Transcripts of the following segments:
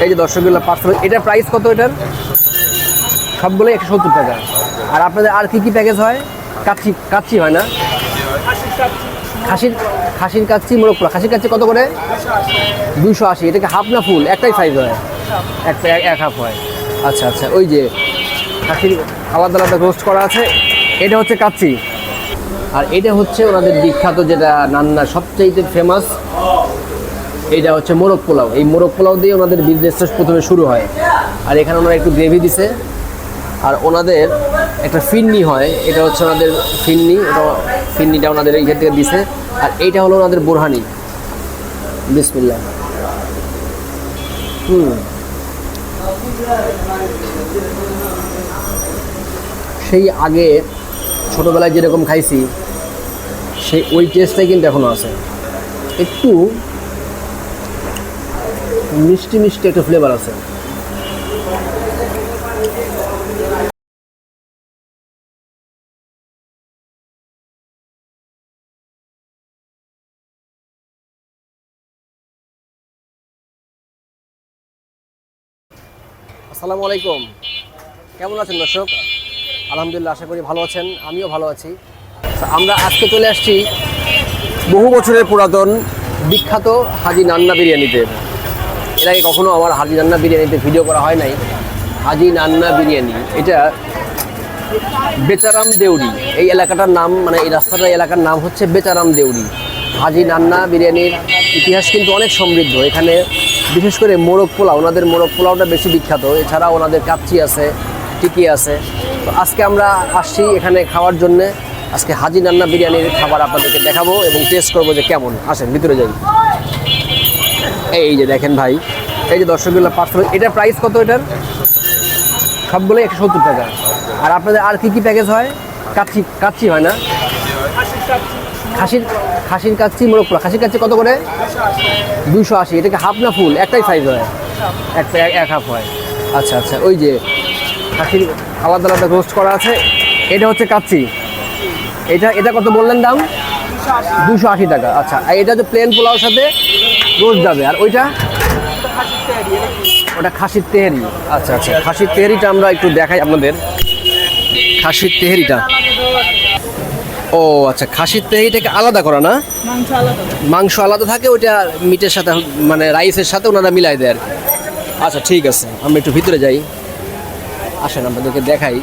এই যে দর্শকগুলো পার্সেল, এটার প্রাইস কত এটার? সবগুলো একশো সত্তর টাকা। আর আপনাদের আর কি কি প্যাকেজ হয়? কাচ্চি কাচ্চি হয় না? খাসির খাসির কাচ্চি মোরগ পোলা খাসির কাচ্চি কত করে? দুশো আশি। এটাকে হাফ না ফুল একটাই সাইজ হয়? একটা, এক- হাফ হয়। আচ্ছা আচ্ছা। ওই যে খাসির আলাদা আলাদা রোস্ট করা আছে। এটা হচ্ছে কাচ্চি। আর এটা হচ্ছে ওনাদের বিখ্যাত যেটা রান্না সবচেয়ে ফেমাস এইটা হচ্ছে মোরগ পোলাও। এই মোরগ পোলাও দিয়ে ওনাদের বিজনেসটা প্রথমে শুরু হয়। আর এখানে ওনারা একটু গ্রেভি দিছে। আর ওনাদের একটা ফিন্নি হয়। এটা হচ্ছে ওনাদের ফিন্নি। এটা ফিন্নিটা ওনাদের এইখান থেকে দিছে। আর এইটা হলো ওনাদের বোরহানি। বিসমিল্লাহ। হুম। সেই আগে ছোটোবেলায় যেরকম খাইছি, সেই ওই টেস্টটাই কিন্তু এখনও আছে। একটু মিষ্টি মিষ্টি একটা ফ্লেভার আছে। আসসালামু আলাইকুম। কেমন আছেন দর্শক? আলহামদুলিল্লাহ, আশা করি ভালো আছেন, আমিও ভালো আছি। আমরা আজকে চলে আসছি বহু বছরের পুরাতন বিখ্যাত হাজি নান্না বিরিয়ানিতে। এর আগে কখনো আমার হাজি নান্না বিরিয়ানিতে ভিডিও করা হয় নাই। হাজি নান্না বিরিয়ানি, এটা বেচারাম দেউরি। এই এলাকাটার নাম মানে এই রাস্তাটার এলাকার নাম হচ্ছে বেচারাম দেউরি। হাজি নান্না বিরিয়ানির ইতিহাস কিন্তু অনেক সমৃদ্ধ। এখানে বিশেষ করে মোরগ পোলাও, ওনাদের মোরগ পোলাওটা বেশি বিখ্যাত। এছাড়া ওনাদের কাচ্চি আছে, টিকি আছে। তো আজকে আমরা আসছি এখানে খাওয়ার জন্যে। আজকে হাজি নান্না বিরিয়ানির খাবার আপনাদেরকে দেখাবো এবং টেস্ট করব যে কেমন। আসেন, ভিতরে যাই। এই যে দেখেন ভাই, এই যে দর্শকগুলো পার্সেল এটার প্রাইস কত এটার? সবগুলো একশো সত্তর টাকা। আর আপনাদের আর কি কি প্যাকেজ হয়? কাচ্চি কাচ্চি হয় না? খাসির খাসির কাচ্চি মোরগ পোলা খাসির কাচ্চি কত করে? দুশো আশি। এটাকে হাফ না ফুল একটাই সাইজ হয়? একটা, এক- হাফ হয়। আচ্ছা আচ্ছা। ওই যে খাসির আলাদা আলাদা রোস্ট করা আছে। এটা হচ্ছে কাচ্চি। এটা এটা কত বললেন দাম? দুশো আশি টাকা। আচ্ছা আর এটা হচ্ছে প্লেন পোলাওর সাথে রোস্ট যাবে। আর ওইটা? ওটা খাসির তেহেরি। আচ্ছা আচ্ছা। খাসির তেহেরিটা আমরা একটু দেখাই আপনাদের। খাসির তেহেরিটা। ও আচ্ছা খাসির তেহেরিটাকে আলাদা করা না? মাংস আলাদা মাংস আলাদা থাকে ওইটা মিটের সাথে মানে রাইসের সাথে ওনারা মিলাই দেয় আর কি। আচ্ছা ঠিক আছে। আমরা একটু ভিতরে যাই। আসেন আপনাদেরকে দেখাই।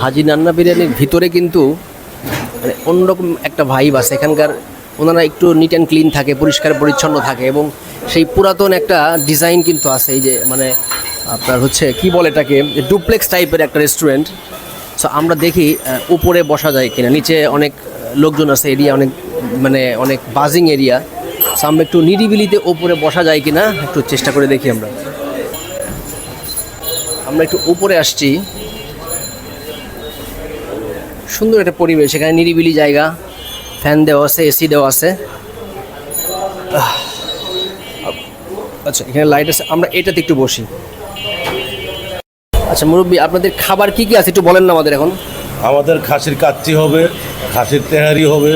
হাজি নান্না বিরিয়ানির ভিতরে কিন্তু মানে অন্যরকম একটা ভাইব আছে। এখানকার ওনারা একটু নিট অ্যান্ড ক্লিন থাকে, পরিষ্কার, পরিচ্ছন্ন থাকে এবং সেই পুরাতন একটা ডিজাইন কিন্তু আছে। এই যে মানে আপনার হচ্ছে কি বলে এটাকে? ডুপ্লেক্স টাইপের একটা রেস্টুরেন্ট সো আমরা দেখি উপরে বসা যায় কিনা। নিচে অনেক লোকজন আছে এরিয়া অনেক মানে অনেক বাজিং এরিয়া সো আমরা একটু নিরিবিলিতে উপরে বসা যায় কিনা, একটু চেষ্টা করে দেখি আমরা। আমরা একটু উপরে আসছি। সুন্দর একটা পরিবেশ, এখানে নিরিবিলি জায়গা ফ্যান দেওয়া আছে এসি দেওয়া আছে। আচ্ছা এখানে লাইট আছে, আমরা এটাতে একটু বসি। আচ্ছা মুরব্বী, আপনাদের খাবার কি কি আছে? একটু বলেন না আমাদের এখন। আমাদের খাসির কাচ্চি হবে, খাসির তেহারি হবে,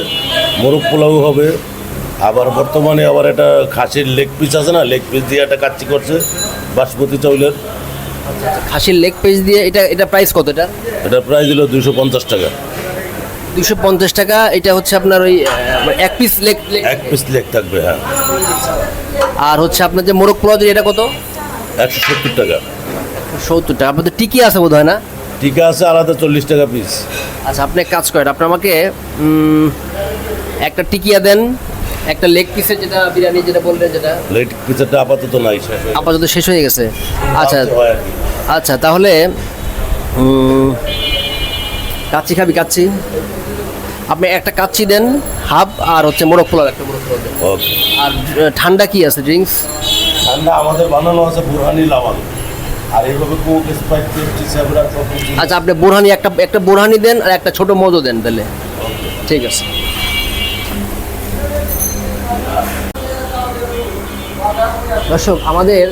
মোরগ পোলাও হবে। আবার বর্তমানে আবার একটা খাসির লেগ পিস আছে না লেগ পিস দিয়ে একটা কাচ্চি করছে, বাসমতি চাউলের। খাসির লেগ পিস দিয়ে এটা এটা প্রাইস কত এটা? এটা প্রাইস দিল দুশো পঞ্চাশ টাকা। দুশো পঞ্চাশ টাকা এটা হচ্ছে আপনার ওই মানে এক পিস লেগ এক পিস লেগ থাকবে হ্যাঁ। আর হচ্ছে আপনার যে মোরগ পোলাও এটা কত? একশো সত্তর টাকা। সত্তর টাকা। আপনাদের টিকি আছে বোধ হয় না? টিকা আছে আলাদা চল্লিশ টাকা পিস আচ্ছা আপনি কাজ করেন আপনি আমাকে একটা টিকিয়া দেন একটা লেগ পিসের যেটা বিরিয়ানি যেটা বললেন যেটা? লেগ পিসেরটা আপাতত নাই শেষ আপাতত শেষ হয়ে গেছে? আচ্ছা। আচ্ছা তাহলে কাচ্চি খাবি কাচ্চি? আপনি একটা কাচ্চি দেন হাফ আর হচ্ছে মোরগ পোলাও একটা মোরগ পোলাও দেন। আর ঠান্ডা কি আছে ড্রিঙ্কস ঠান্ডা আমাদের বানানো আছে বুরহানি লাওয়াল আর এইভাবে কোক আচ্ছা আপনি বোরহানি একটা একটা বোরহানি দেন আর একটা ছোট মজো দেন তাহলে। ঠিক আছে। দর্শক, আমাদের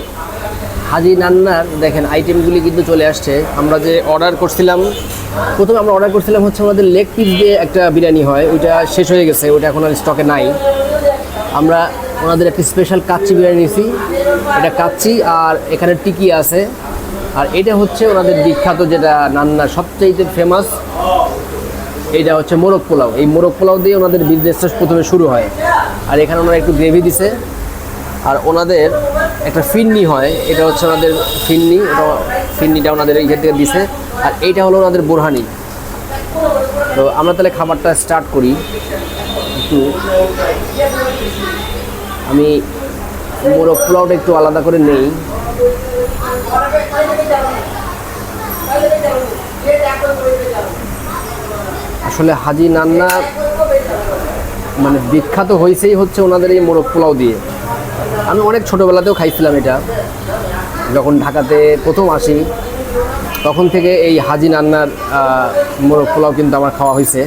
হাজি নান্নার দেখেন আইটেমগুলি কিন্তু চলে আসছে। আমরা যে অর্ডার করছিলাম, প্রথমে আমরা অর্ডার করছিলাম হচ্ছে আমাদের লেগ পিস দিয়ে একটা বিরিয়ানি হয়, ওইটা শেষ হয়ে গেছে, ওইটা এখন আর স্টকে নাই। আমরা ওনাদের একটি স্পেশাল কাচ্চি বিরিয়ানি নিয়েছি, এটা কাচ্চি আর এখানে টিকি আছে। আর এটা হচ্ছে ওনাদের বিখ্যাত যেটা নান্না সবচেয়ে ফেমাস এইটা হচ্ছে মোরগ পোলাও। এই মোরগ পোলাও দিয়ে ওনাদের বিজনেসটা প্রথমে শুরু হয়। আর এখানে ওনারা একটু গ্রেভি দিছে। আর ওনাদের একটা ফিন্নি হয়, এটা হচ্ছে ওনাদের ফিন্নি এটা ফিন্নিটা ওনাদের এইখান থেকে দিছে। আর এইটা হলো ওনাদের বোরহানি। তো আমরা তাহলে খাবারটা স্টার্ট করি। একটু আমি মোরগ পোলাওটা একটু আলাদা করে নেই। আসলে হাজি নান্না মানে বিখ্যাত হয়েছেই হচ্ছে ওনাদের এই মোরগ পোলাও দিয়ে। আমি অনেক ছোটোবেলাতেও খাইছিলাম এটা। যখন ঢাকাতে প্রথম আসি, তখন থেকে এই হাজি নান্নার মোরগ পোলাও কিন্তু আমার খাওয়া হয়েছে।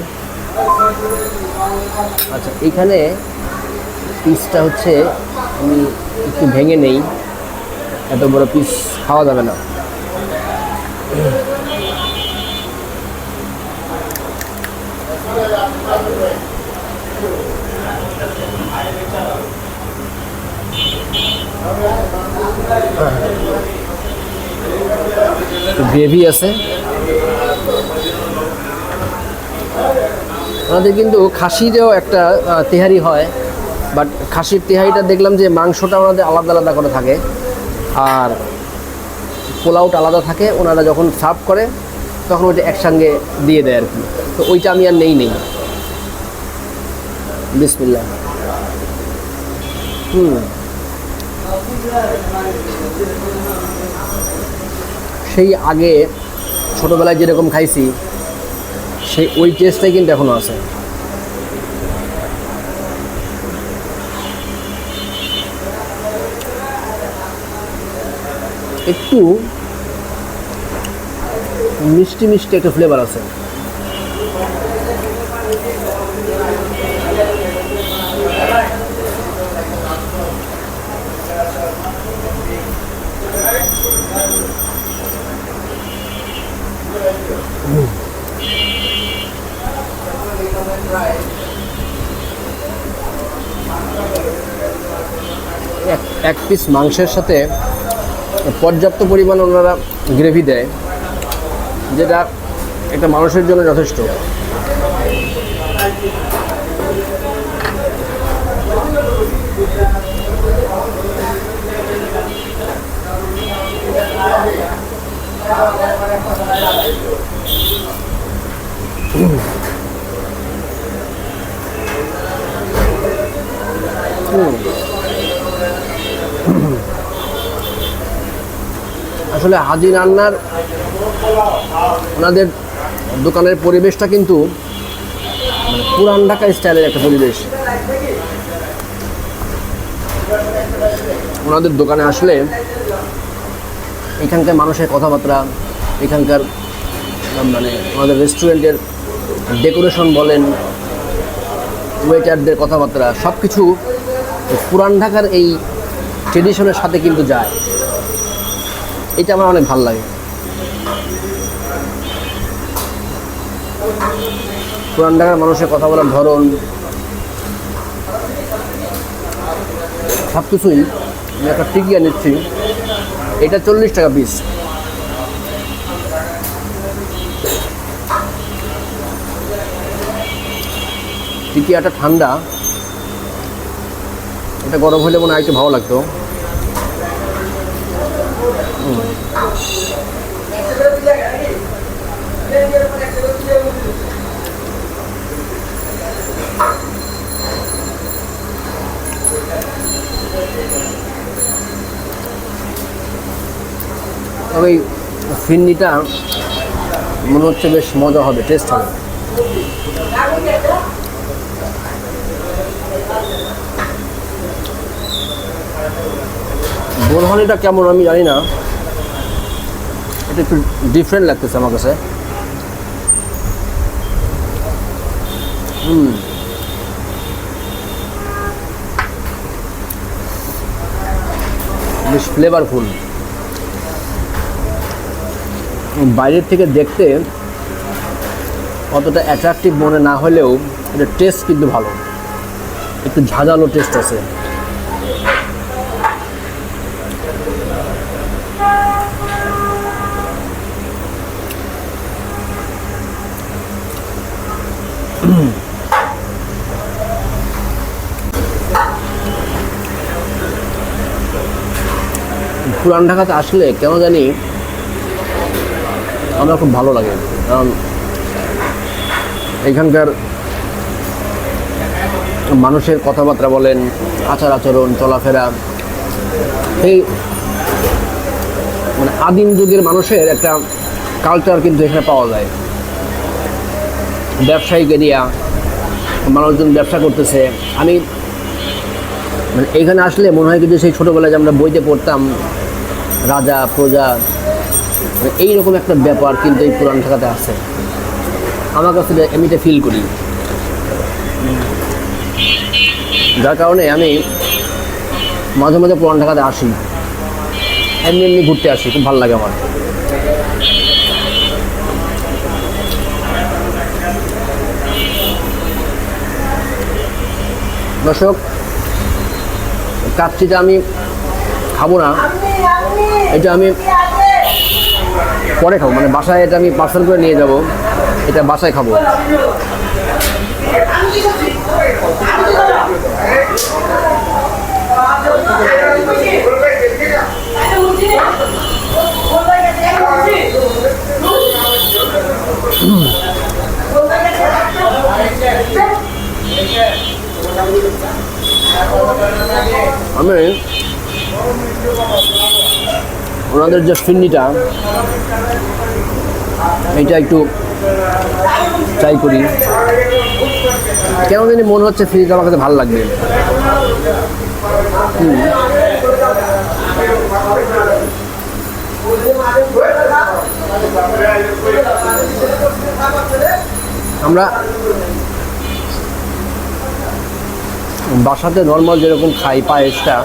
আচ্ছা এইখানে পিসটা হচ্ছে, আমি একটু ভেঙে নেই। এত বড় পিস খাওয়া যাবে না। গ্রেভি আছে। আমাদের কিন্তু খাসিরও একটা তেহারি হয় বাট খাসির তেহারিটা দেখলাম যে মাংসটা ওনাদের আলাদা আলাদা করে থাকে। আর পোলাওটা আলাদা থাকে, ওনারা যখন সার্ভ করে, তখন ওইটা একসঙ্গে দিয়ে দেয় আর কি। তো ওইটা আমি আর নেই নেই। বিসমিল্লা হুম। সেই আগে ছোটোবেলায় যেরকম খাইছি, সেই ওই টেস্টটাই কিন্তু এখনও আছে। একটু মিষ্টি মিষ্টি একটা ফ্লেভার আছে। এক পিস মাংসের সাথে পর্যাপ্ত পরিমাণ ওনারা গ্রেভি দেয় যেটা একটা মানুষের জন্য যথেষ্ট। আসলে হাজি রান্নার ওনাদের দোকানের পরিবেশটা কিন্তু মানে পুরান ঢাকা স্টাইলের একটা পরিবেশ। ওনাদের দোকানে আসলে এখানকার মানুষের কথাবার্তা, এখানকার মানে ওনাদের রেস্টুরেন্টের ডেকোরেশন বলেন, ওয়েটারদের কথাবার্তা সব কিছু পুরান ঢাকার এই ট্রেডিশনের সাথে কিন্তু যায়। এটা আমার অনেক ভালো লাগে। পুরান ঢাকার মানুষের কথা বলার ধরন সব কিছুই আমি একটা টিকিয়া নিচ্ছি। এটা চল্লিশ টাকা পিস টিকিয়াটা ঠান্ডা। এটা গরম হলে মনে হয় একটু ভালো লাগতো। তবে ফিন্নিটা মনে হচ্ছে বেশ মজা হবে টেস্ট হবে। বোরহানিটা কেমন আমি জানি না। এটা একটু ডিফারেন্ট লাগতেছে আমার কাছে। হুম। বেশ ফ্লেভারফুল বাইরের থেকে দেখতে অতটা অ্যাট্রাকটিভ মনে না হলেও এটা টেস্ট কিন্তু ভালো। একটু ঝাঁঝালো টেস্ট আছে। পুরান ঢাকাতে আসলে কেন জানি আমার খুব ভালো লাগে। কারণ এখানকার মানুষের কথাবার্তা বলেন, আচার আচরণ, চলাফেরা, এই মানে আদিম যুগের মানুষের একটা কালচার কিন্তু এখানে পাওয়া যায়। ব্যবসায়িক এরিয়া মানুষজন ব্যবসা করতেছে। আমি মানে এখানে আসলে মনে হয় কিন্তু সেই ছোটোবেলায় যে আমরা বইতে পড়তাম, রাজা, প্রজা মানে এইরকম একটা ব্যাপার কিন্তু এই পুরান ঢাকাতে আছে। আমার কাছে আমি এটা ফিল করি। যার কারণে আমি মাঝে মাঝে পুরান ঢাকাতে আসি। এমনি এমনি ঘুরতে আসি, খুব ভালো লাগে আমার। দর্শক, কাচ্চিটা আমি খাব না। এটা আমি পরে খাব মানে বাসায় এটা আমি পার্সেল করে নিয়ে যাব, এটা বাসায় খাব। আমি ওনাদের যে ফিন্নিটা এটা একটু ট্রাই করি কেন জানি মনে হচ্ছে ফিন্নিটা আমার কাছে ভালো লাগবে। আমরা বাসাতে নর্মাল যেরকম খাই, পায়েসটা,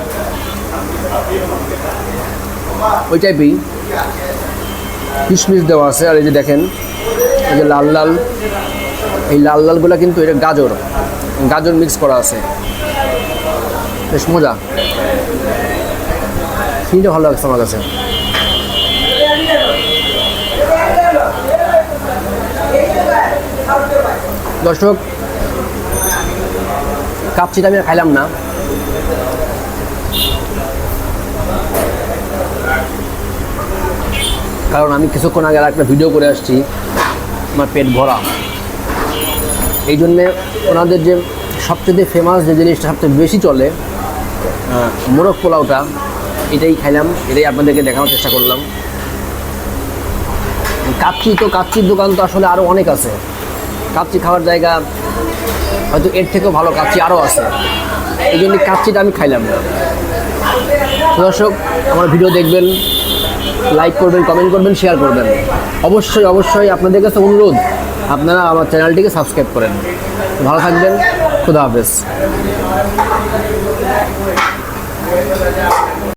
ওই টাইপই কিশমিশ দেওয়া আছে, আর এই যে দেখেন, এই যে লাল লাল, এই লাল লালগুলো কিন্তু এটা গাজর গাজর মিক্স করা আছে। বেশ মজা। চিনিটা ভালো লাগছে আমার কাছে। দর্শক কাপচিটা আমি খাইলাম না। কারণ আমি কিছুক্ষণ আগে একটা ভিডিও করে আসছি, আমার পেট ভরা। এই জন্যে ওনাদের যে সবচেয়ে ফেমাস যে জিনিসটা সবচেয়ে বেশি চলে মোরগ পোলাওটা, এটাই খাইলাম, এটাই আপনাদেরকে দেখানোর চেষ্টা করলাম। কাচ্চি তো কাচ্চির দোকান তো আসলে আরও অনেক আছে। কাচ্চি খাওয়ার জায়গা হয়তো এর থেকেও ভালো কাচ্চি আরও আছে। এই জন্য কাচ্চিটা আমি খাইলাম না। দর্শক, আমার ভিডিও দেখবেন লাইক করবেন কমেন্ট করবেন শেয়ার করবেন। অবশ্যই অবশ্যই আপনাদের কাছে অনুরোধ, আপনারা আমার চ্যানেলটিকে সাবস্ক্রাইব করেন। ভালো থাকবেন, খুদা হাফেজ।